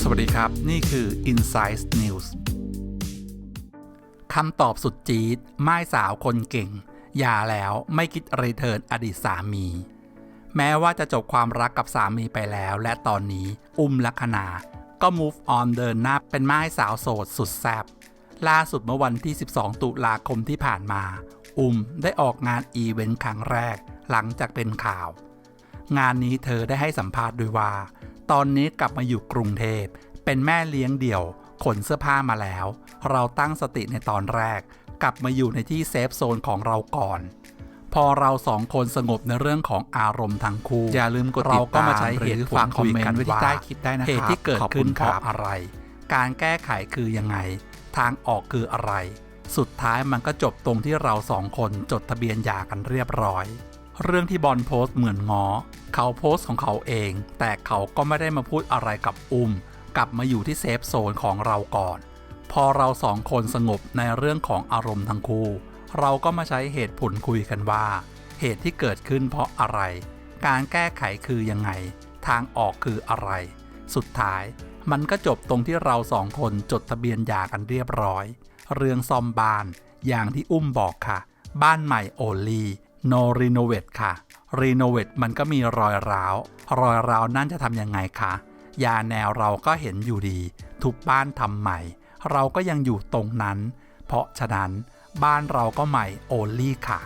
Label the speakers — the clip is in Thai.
Speaker 1: สวัสดีครับ นี่คือ Insight News คำตอบสุดจี๊ดม่ายสาวคนเก่งหย่าแล้วไม่คิดรีเทิร์นอดีตสามี แม้ว่าจะจบความรักกับสามีไปแล้ว และตอนนี้อุ้มลักษณาก็ move on เดินหน้าเป็นม่ายสาวโสดสุดแซ่บล่าสุดเมื่อวันที่ 12 ตุลาคมที่ผ่านมา อุ้มได้ออกงานอีเวนต์ครั้งแรก หลังจากเป็นข่าว งานนี้เธอได้ให้สัมภาษณ์ด้วยว่า ตอนนี้กลับมาอยู่กรุงเทพ เป็นแม่เลี้ยงเดี่ยว ขนเสื้อผ้ามาแล้ว เราตั้งสติในตอนแรก กลับมาอยู่ในที่เซฟโซนของเราก่อน พอเราสองคนสงบในเรื่องของอารมณ์ทั้งคู่
Speaker 2: อย่าลืมกดติ
Speaker 1: เรา
Speaker 2: ด
Speaker 1: ก็
Speaker 2: ตามา
Speaker 1: ใช้เหตุ
Speaker 2: หรือฝากคอมเมนต์
Speaker 1: คุยกัน
Speaker 2: ไว้ที่าใต้คลิปได้นะครับ
Speaker 1: เหตุที่เกิด
Speaker 2: ขึ้
Speaker 1: นเพราะอะไร การแก้ไขคือยังไง ทางออกคืออะไรสุดท้ายมันก็จบตรงที่เราสองคนจดทะเบียนหย่ากันเรียบร้อย เรื่องที่บอลโพสต์เหมือนงอ เขาโพสต์ของเขาเอง แต่เขาก็ไม่ได้มาพูดอะไรกับอุ้ม กลับมาอยู่ที่เซฟโซนของเราก่อน พอเราสองคนสงบในเรื่องของอารมณ์ทั้งคู่ เราก็มาใช้เหตุผลคุยกันว่า เหตุที่เกิดขึ้นเพราะอะไร การแก้ไขคือยังไง ทางออกคืออะไร สุดท้าย มันก็จบตรงที่เราสองคนจดทะเบียนหย่ากันเรียบร้อย เรื่องซ่อมบ้าน อย่างที่อุ้มบอกค่ะ บ้านใหม่โอลี โนรีโนเวทค่ะรีโนเวทมันก็มีรอยร้าว รอยร้าวนั่นจะทำยังไงคะยาแนวเราก็เห็นอยู่ดี ทุบบ้านทำใหม่ เราก็ยังอยู่ตรงนั้น เพราะฉะนั้นบ้านเราก็ใหม่โอลี่ค่ะ